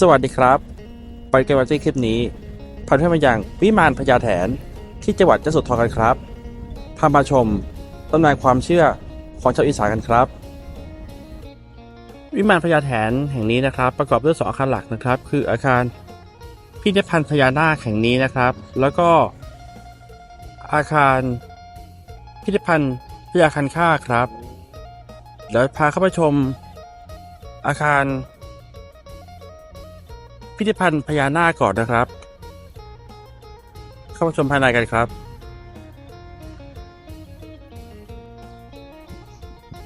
สวัสดีครับ ไปกันวันที่คลิปนี้พาเพื่อนมาอย่างวิมานพญาแถนที่จังหวัดยโสธรกันครับพามาชมตำนานความเชื่อของชาวอีสานกันครับ วิมานพญาแถนแห่งนี้นะครับ ประกอบด้วยสองอาคารหลักนะครับ คืออาคารพิพิธภัณฑ์พญานาคแห่งนี้นะครับ แล้วก็อาคารพิพิธภัณฑ์พญาคันค่าครับเดี๋ยวพาเข้าไปชมอาคาร พิพิธภัณฑ์พญานาคก่อนนะครับ เข้ามาชมภายในกันครับ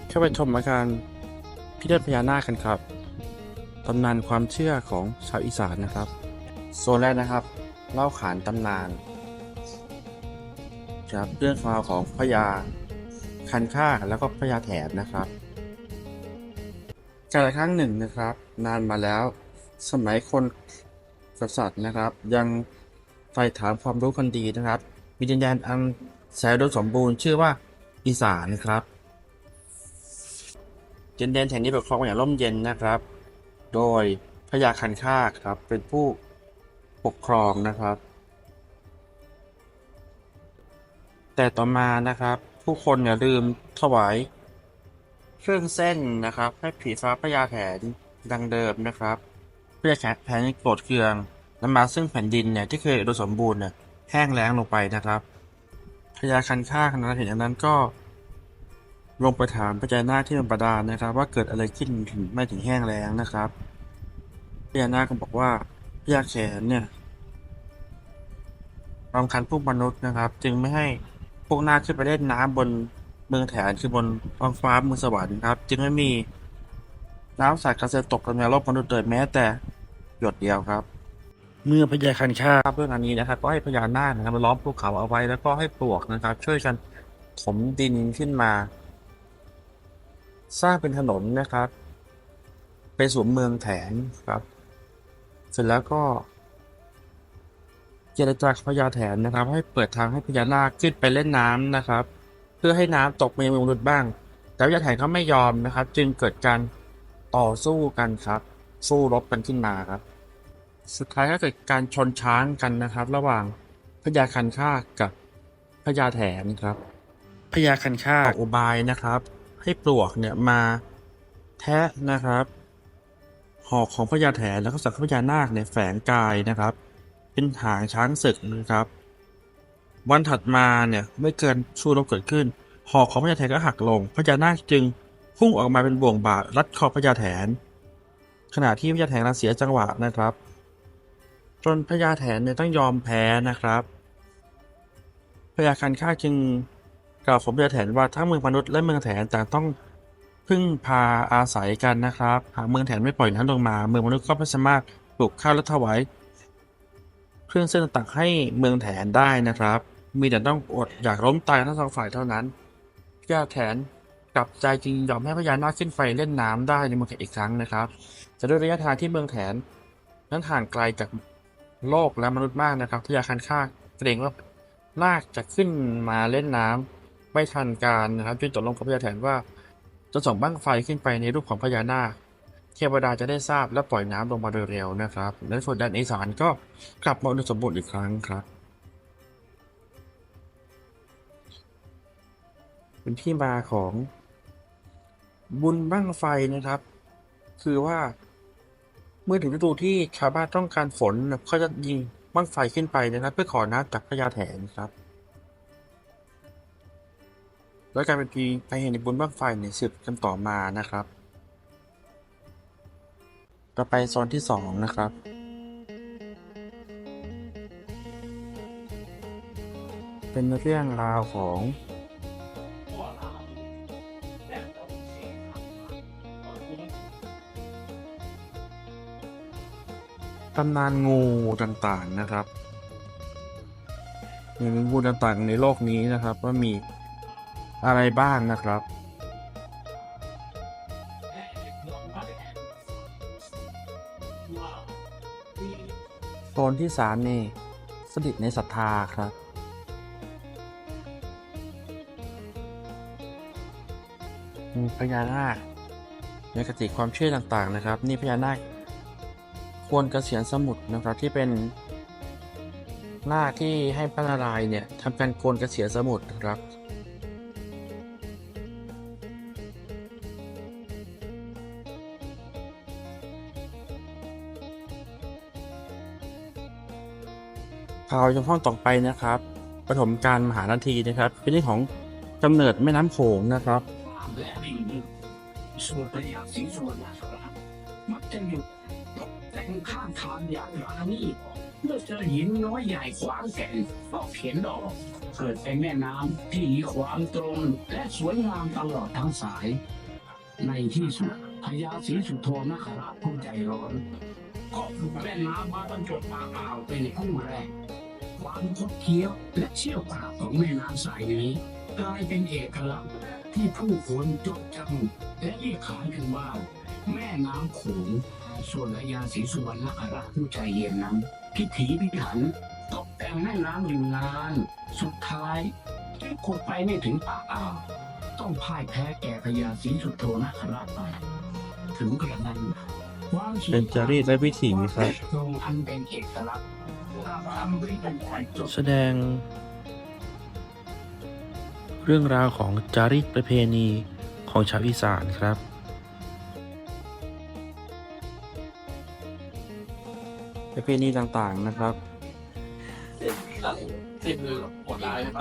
เข้าไปชมอาคารพิพิธภัณฑ์พญานาคกันครับตำนานความเชื่อของชาวอีสานนะครับ โซนแรกนะครับ เล่าขานตำนานครับเรื่องราวของพญาคันค่าแล้วก็พญาแถบนะครับ การละครั้งหนึ่งนะครับ นานมาแล้ว สมัยคนกษัตริย์นะครับ ยังใฝ่ถามความรู้คนดีนะครับ มีดินแดนอันแสนดสมบูรณ์ชื่อว่าอีสานครับดินแดนแห่งนี้ปกครองอย่างร่มเย็นนะครับ โดยพญาคันคากครับ เป็นผู้ปกครองนะครับ แต่ต่อมานะครับ ผู้คนอย่าลืมถวายเครื่องเส้นนะครับ ให้ผีฟ้าพญาแถนดังเดิมนะครับ เพื่อแข็งแผนโกรธเคืองนำมาซึ่งแผ่นดินเนี่ยที่เคยอุดมสมบูรณ์เนี่ยแห้งแล้งลงไปนะครับพญาคันค่าคณะเห็นอย่างนั้นก็ ลงไปถามพญานาคที่มันประดานนะครับ ว่าเกิดอะไรขึ้นถึงไม่ถึงแห้งแล้งนะครับพญานาคก็บอกว่าพญาแขนเนี่ยรำคันพวกมนุษย์นะครับ จึงไม่ให้พวกนาคขึ้นไปเล่นน้ำบนเมืองแถนคือบนท้องฟ้าเมืองสวรรค์ครับ จึงไม่มีน้ำสาดกระเซ็นตกลงในโลกมนุษย์เลยแม้แต่ หยดเดียวครับ เมื่อพญาคันคาเรื่องอันนี้นะครับ ก็ให้พญานาคนะครับมาล้อมภูเขาเอาไว้แล้วก็ให้ปลวกนะครับ ช่วยกันถมดินขึ้นมา สร้างเป็นถนนนะครับ ไปสู่เมืองแถนครับ เสร็จแล้วก็เจรจากับพญาแถนนะครับ ให้เปิดทางให้พญานาคขึ้นไปเล่นน้ำนะครับ เพื่อให้น้ำตกมายังเมืองมนุษย์บ้าง แต่พญาแถนเขาไม่ยอมนะครับ จึงเกิดการต่อสู้กันครับ สู้รบกันขึ้นมาครับ สุดท้ายก็เกิดการชนช้างกันนะครับ ระหว่างพญาคันคากกับพญาแถนครับพญาคันคากออกอุบายนะครับ ให้ปลวกเนี่ยมาแทะนะครับ หอกของพญาแถนแล้วก็สังฆพญานาคเนี่ยแฝงกายนะครับ เป็นหางช้างศึกนะครับ วันถัดมาเนี่ยไม่เกินสู้รบเกิดขึ้น หอกของพญาแถนก็หักลงพญานาคจึงพุ่งออกมาเป็นบ่วงบาดรัดคอพญาแถนขณะที่พญาแถนกำลังเสียจังหวะนะครับ จนพญาแถนเนี่ยต้องยอมแพ้นะครับพญาคันค่าจึงกล่าวสมพญาแถนว่าทั้งเมืองมนุษย์และเมืองแถนต่างต้องพึ่งพาอาศัยกันนะครับ หากเมืองแถนไม่ปล่อยน้ำลงมา เมืองมนุษย์ก็ไม่สามารถปลูกข้าวและถวายเครื่องเส้นต่างๆให้เมืองแถนได้นะครับ มีแต่ต้องอดอยากล้มตายทั้งสองฝ่ายเท่านั้นพญาแถนกลับใจจริงยอมให้พญานาคขึ้นไปเล่นน้ำได้ในเมืองแถนอีกครั้งนะครับแต่ด้วยระยะทางที่เมืองแถนนั้นห่างไกลจาก โลกและมนุษย์มากนะครับพญาคันคาเกรงว่านาคจะขึ้นมาเล่นน้ำไม่ทันการนะครับจึงตกลงกับพญาแถนว่าจะส่งบั้งไฟขึ้นไปในรูปของพญานาค เทวดาจะได้ทราบและปล่อยน้ำลงมาโดยเร็วนะครับ และส่วนแดนอีสานก็กลับมาอุดมสมบูรณ์อีกครั้งครับเป็นที่มาของบุญบั้งไฟนะครับ คือว่า มื่อถึงฤดูที่ชาวบ้านต้องการฝนเขาจะยิงบั้งไฟขึ้นไปนะครับ เพื่อขอน้ำจากพญาแถนครับ แล้วการเป็นปีไปเห็นในบุญบั้งไฟเนี่ยสืบกันต่อมานะครับ ต่อไปโซนที่สองนะครับเป็นเรื่องราวของำนานงูต่างๆนะครับมีงูต่างๆในโลกนี้นะครับ ว่ามีอะไรบ้างนะครับโซนที่สามนี่สถิตในศรัทธาครับมีพญานาคในคติความเชื่อต่างๆนะครับ นี่พญานาค กวนเกษียณสมุทรนะครับที่เป็นนาคที่ให้พระนารายณ์เนี่ยทำการโกนเกษียณสมุทรครับ ข่าวชมห้องต่อไปนะครับปฐมการมหานาทีนะครับ เป็นเรื่องของกำเนิดแม่น้ำโขงนะครับส่วนประหยัดสีส่วนนะครับมักจะอยู่ งข้างทางอย่างรานี่เมื่อเจอหินน้อยใหญ่ขวางแก่นก็เขียนดอก เกิดเป็นแม่น้ำที่มีความตรงและสวยงามตลอดทั้งสาย ในที่สุดพญาศรีสุโธนคราชผู้ใจร้อนก็ถูกแม่น้ำมาบรรจบปากอ่าวเป็นผู้แรกความคดเคี้ยวและเชี่ยวกรากของแม่น้ำสายนี้กลายเป็นเอกลักษณ์ที่ผู้คนจดจำและเรียกขานกันว่า แม่น้ำโขง ส่วนพญาศรีสุวรรณนคราชผู้ใจเย็นนั้นพิถีพิถันตกแต่งแม่น้ำอยู่นาน สุดท้ายจึงขุดไปไม่ถึงปากอ่าวต้องพ่ายแพ้แก่พญาศรีสุโธนคราชไปถึงกระนั้นความสวยเป็นจารีตและวิถีครับทรงอันเป็นเอกลักษณ์ทำด้วยเป็นความจดแสดง เรื่องราวของจารีตประเพณีของชาวอีสานครับ ประเพณีต่างๆนะครับ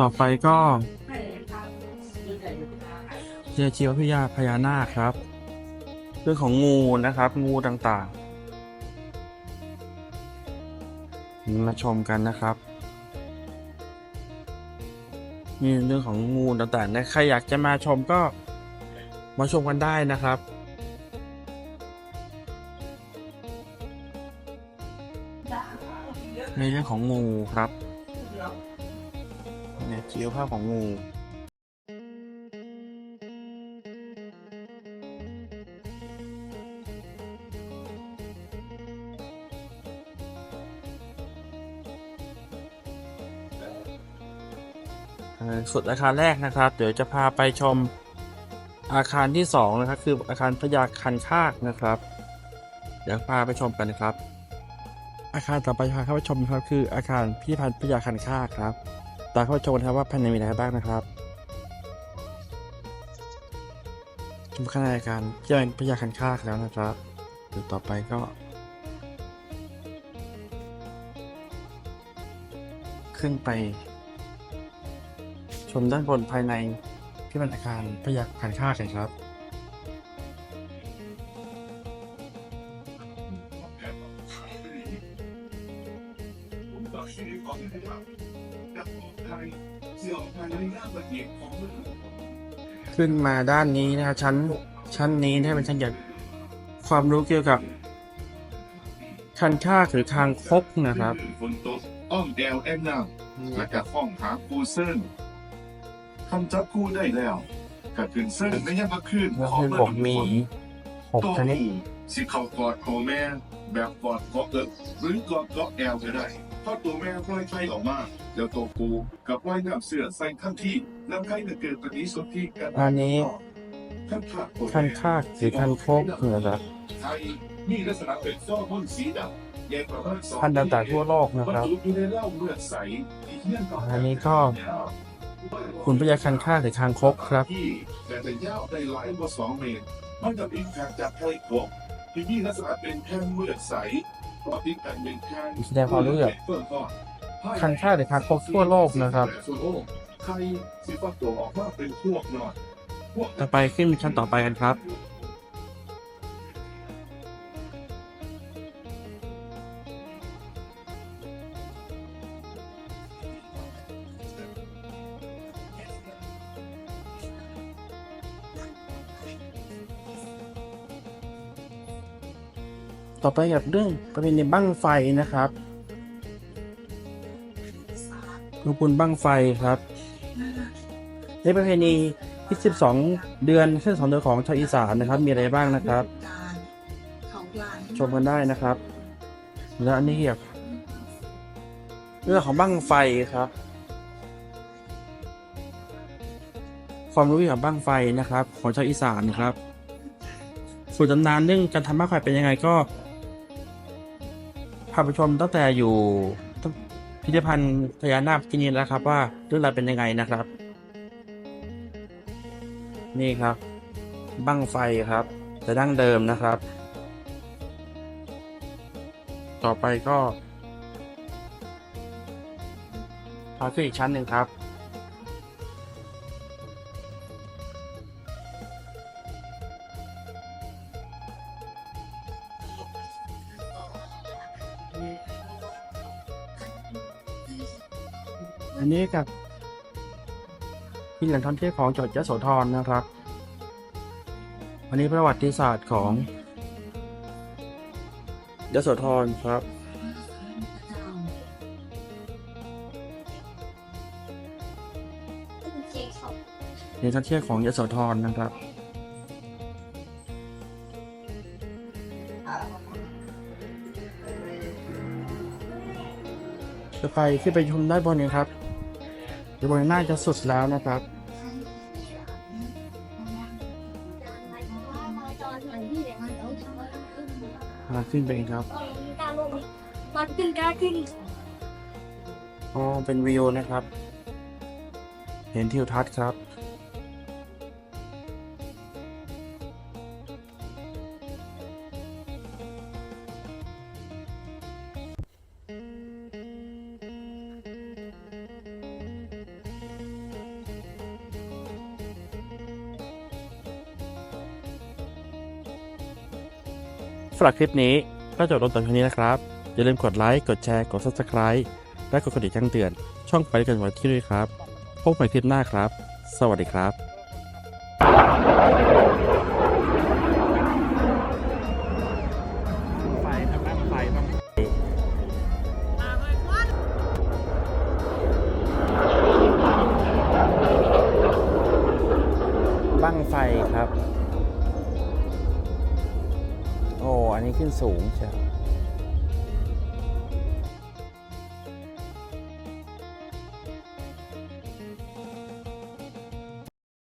ต่อไปก็เจชีวพิยาพญานาคครับ เรื่องของงูนะครับ งูต่างๆ มาชมกันนะครับนี่เรื่องของงูต่างๆนะใครอยากจะมาชมก็มาชมกันได้นะครับ ในเรื่องของงูครับเนี่ยชีวภาพของงูสุดอาคารแรกนะครับ เดี๋ยวจะพาไปชมอาคารที่สองนะครับคืออาคารพญาคันคากนะครับ เดี๋ยวพาไปชมกันนะครับ อาคารต่อไปพาเข้าไปชมนะครับคืออาคารพิพิธภัณฑ์พญาคันคาครับตาเข้าไปชมกันครับว่าภายในมีอะไรบ้างนะครับชมข้างในอาคารที่เป็นพญาคันคาแล้วนะครับเดี๋ยวต่อไปก็ขึ้นไป ชมด้านบนภายในที่เป็นอาคารพยักคันค่ากันครับ ขึ้นมาด้านนี้นะครับชั้นชั้นนี้เนี่ยเป็นชั้นเกี่ยวกับความรู้เกี่ยวกับคันค่าหรือคางคกนะครับฝนตกอ้อมแดวแอนนำและกับห้องหาครูเซิร์นคำจับคู่ได้แล้วกับขึ้นเซิร์นไม่ยังมาขึ้นแล้วคือผมมีหกตัวชนิดผู้สิเขากอดคอแม่แบบกอดเกาะเอิกหรือกอดเกาะแอลก็ได้เพราะตัวแม่ปล่อยไข่ออกมาแล้วตัวปูกับว่ายน้ำเสือใส่ข้างที่น้ำไข่จะเกิดปฏิสนธิกันอันนี้คันขาดตัวแม่คันคากหรือคันคกนะครับไทยมีลักษณะเป็นซ้อพ่นสีดำแยกประมาณสองพันธุ์ต่างๆทั่วโลกนะครับบรรจุอยู่ในเหล้าเลือดใสที่เทียนต่อันนี้ก็คุณพญาคันค่าหรือคางคกครับที่แต่จะยาวได้หลายกว่าสองเมตรมันจะอิงจากจากไทยกบที่มีลักษณะเป็นแผ่นเลือดใส ต่อติดกันเป็นแผ่นแสดงความรู้เกี่ยวกับเฟื่องก้อนคันค่าหรือคางคกทั่วโลกนะครับทั่วโลกไทยสิฟักตัวออกมาเป็นพวกหน่อยพวกต่อไปขึ้นชั้นต่อไปกันครับ ต่อไปกับเรื่องประเพณีบั้งไฟนะครับคือบุญบั้งไฟครับ ในประเพณีที่ 12 เดือนขึ้นสองเดือนของชาวอีสานนะครับ มีอะไรบ้างนะครับ ชมกันได้นะครับ แล้วอันนี้เกี่ยวกับเรื่องของบั้งไฟครับ ความรู้เกี่ยวกับบั้งไฟนะครับ ของชาวอีสานครับส่วนตำนานเรื่องการทำบั้งไฟเป็นยังไงก็ พาไปชมตั้งแต่อยู่พิพิธภัณฑ์พญานาคที่นี่แล้วครับ ว่าเรื่องราวเป็นยังไงนะครับ นี่ครับ บั้งไฟครับ แต่ดั้งเดิมนะครับ ต่อไปก็พาขึ้นอีกชั้นหนึ่งครับ อันนี้กับที่แหล่งท่องเที่ยวของจังหวัดยโสธรนะครับอันนี้ประวัติศาสตร์ของยโสธรครับในท่องเที่ยวของยโสธรนะครับ จะไปขึ้นไปชมด้านบนนี้ครับด้านบนน่าจะสุดแล้วนะครับมาขึ้นไปครับมันขึ้นกล้าขึ้นอ๋อเป็นวิวนะครับ เห็นทิวทัศน์ครับ สำหรับคลิปนี้ก็จบลงตอนนี้นะครับ อย่าลืมกดไลค์ กดแชร์ กด subscribe และกดกระดิ่งแจ้งเตือน ช่องไปกันไว้ที่ด้วยครับ พบใหม่คลิปหน้าครับ สวัสดีครับ ขึ้นสูงใช่